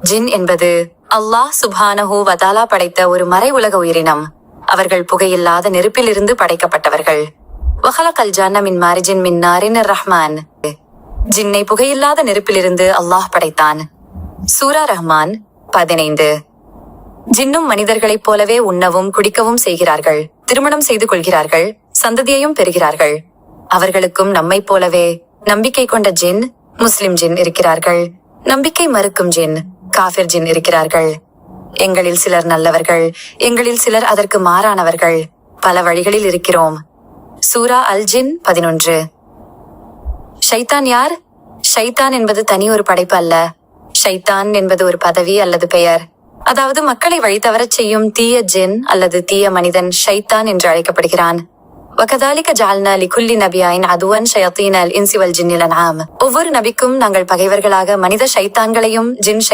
ஜின் என்பது அல்லாஹ் சுபானஹூ வதாலா படைத்த ஒரு மறை உலக உயிரினம். அவர்கள் புகையில்லாத நெருப்பிலிருந்து படைக்கப்பட்டவர்கள். வஹலகல் ஜான்ன மின் மாரிஜின் மின் நாரின் ரஹ்மான். ஜின்னை புகையில்லாத நெருப்பிலிருந்து அல்லாஹ் படைத்தான். சூரா ரஹ்மான் பதினைந்து. ஜின்னும் மனிதர்களைப் போலவே உண்ணவும் குடிக்கவும் செய்கிறார்கள். திருமணம் செய்து கொள்கிறார்கள் சந்ததியையும் பெறுகிறார்கள். அவர்களுக்கும் நம்மைப் போலவே நம்பிக்கை கொண்ட ஜின் முஸ்லிம் ஜின் இருக்கிறார்கள். நம்பிக்கை மறுக்கும் ஜின். காஃபிர் ஜின் இருக்கிறார்கள். எங்களில் சிலர் நல்லவர்கள் எங்களில் சிலர் அதற்கு மாறானவர்கள். பல வழிகளில் இருக்கிறோம். சூரா அல் பதினொன்று. ஷைத்தான் யார்? ஷைத்தான் என்பது தனி ஒரு படைப்பு அல்ல. ஷைத்தான் என்பது ஒரு பதவி அல்லது பெயர். அதாவது மக்களை வழி தவறச் செய்யும் தீய ஜின் அல்லது தீய மனிதன் ஷைத்தான் என்று அழைக்கப்படுகிறான். வகதாலிக ஜால்னா லிகுல்லி நபியாயின் அதுவன் ஷயத்தீனல் இன்சிவல் ஜின்னிலன் ஆம் ஒவ்வொரு நபிக்கும் நாங்கள் பகைவர்களாக மனித ஷைத்தான்களையும் ஜின் ஷை